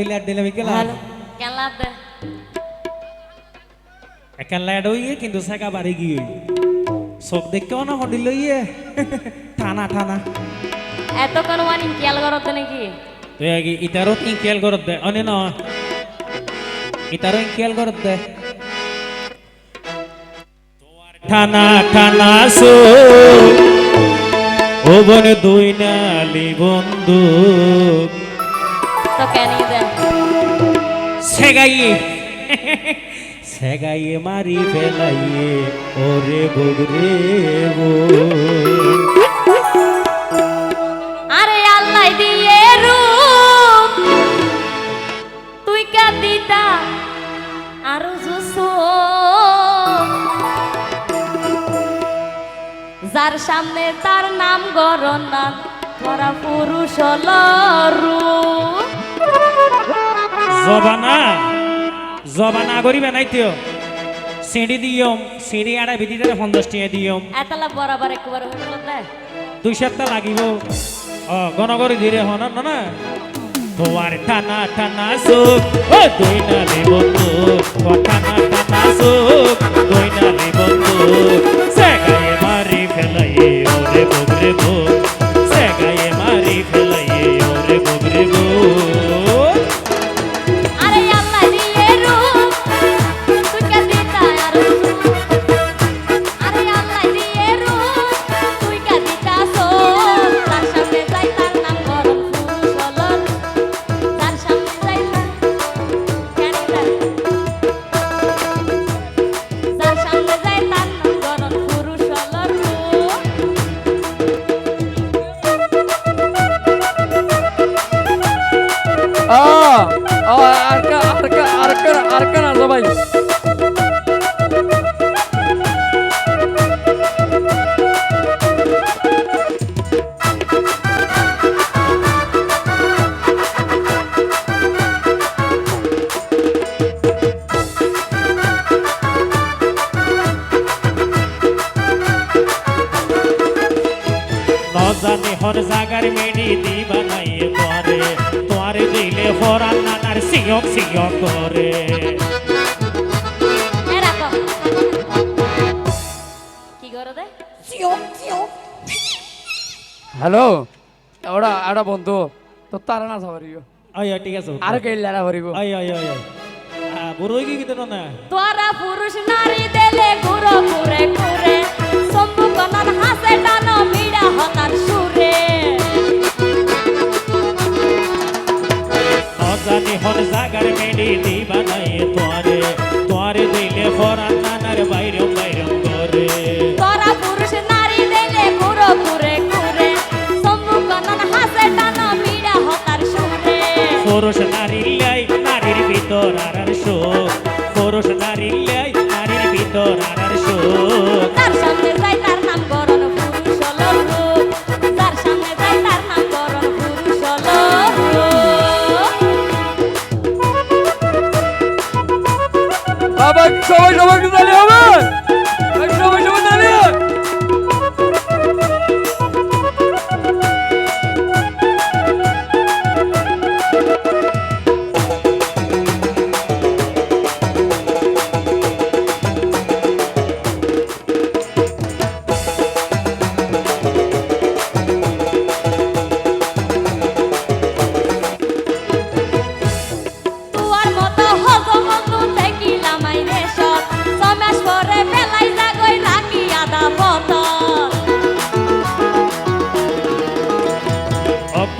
Hello কেন লাভ দে একান light হইয়ে কিন্তু সেকা বাড়ি গিয়ে চোখ দেখতেও না হডিল ইয়ে ঠানা ঠানা এতক্ষণ ওয়ান খেয়াল করতে নাকি তুই আগে ইতারও ইনকেল করত দে অনে ন ইতারও ইনকেল করত দে ঠানা ঠানা সো ও বন দুই নালি বন্ধু তো সেগাইয়ে। সেগাইয়ে মারি ফেলাইয়ে ওরে বগরে আরে আল্লাহ দিয়ে রূপ তুই কা দিতা আরও জুসো। যার সামনে তার নাম গরনা তোরা পুরুষ রূপ। জবানা জবানা করিবে নাই তো সিঁড়ি দিয়ম সিঁড়ি আড়া ভিতরে পঞ্চাশ টিয়া দিয়ম। এতলা বরাবর একবার হইল দে দুই সপ্তাহ লাগিব। অ গণগরি ধীরে হন না না? তোমার টানা টানা সুখ ও দুই নালে বন্ধু। হর জাগার মেডি দিবা নাই পরে। তোয়ারে দিলে হরান নানার সিয়ক সিয়ক করে। কি করো হ্যালো? ওরা একটা বন্ধু তো তারা না সবারিব আয় ঠিক আছে। আর কেইলারা ভরিব আয় আয় আয় আয়। বড় গিয়ে দিত না? তোরা পুরুষ নারী দেলে ঘুরো ঘুরে ঘুরে। শম্ভু কনন হাসে টানো মিড়া হতার আর শোক তার সামনে যাই তার নাম গরণ পুরুষ হলো রূপ তার সামনে যাই তার নাম গরণ পুরুষ হলো বাবা সবাই সবাই তালি হবে?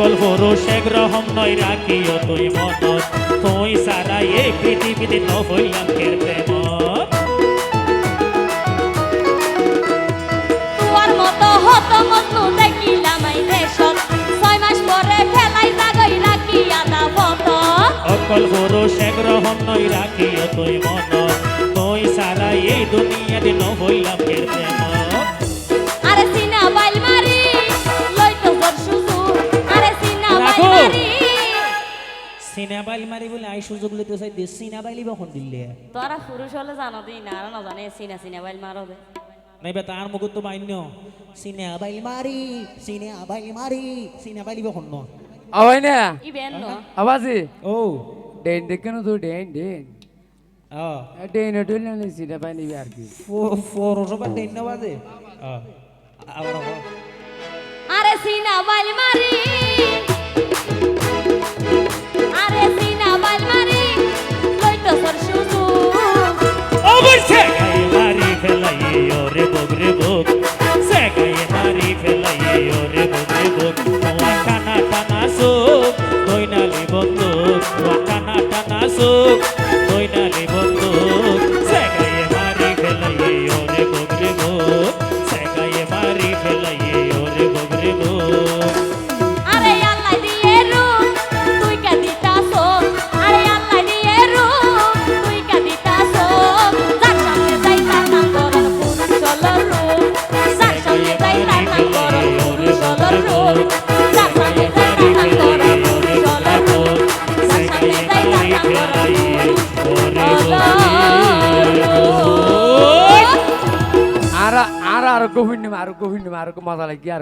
অকল পুরুষে গ্রহম নয় রাখিও তুই মনত তুই সারা এই পৃথিবীতে ন হইলাম কের প্রেম মতো দেখিলাম ছয় মাস পরে জাগই নয় রাখিও তুই মনত তুই সারা এই দুনিয়াতে ন হইলাম কের প্রেম সিনেমা বাইল মারি বলে আই সুযোগ লইতে চাই দেশ সিনেমা বাইলি বখন দিলে তোরা পুরুষ হলে জানো দিই না আর না জানে সিনা সিনা বাইল মারো দে নাইবা তার মুখত তো মান্য সিনেমা বাইল মারি সিনেমা বাইল মারি সিনেমা বাইলি বখন ন? আওয়াই না ইবেন নো আবাজি ও। ডেন দেখেন তো ডেন ডেন ও ডেন ডেন না পাই নিবি আর কি। পৌরসভা বা তিন না বাজে? আবার আরে সিনা বাইল মারি। অবশ্যই। হলো রূপ আর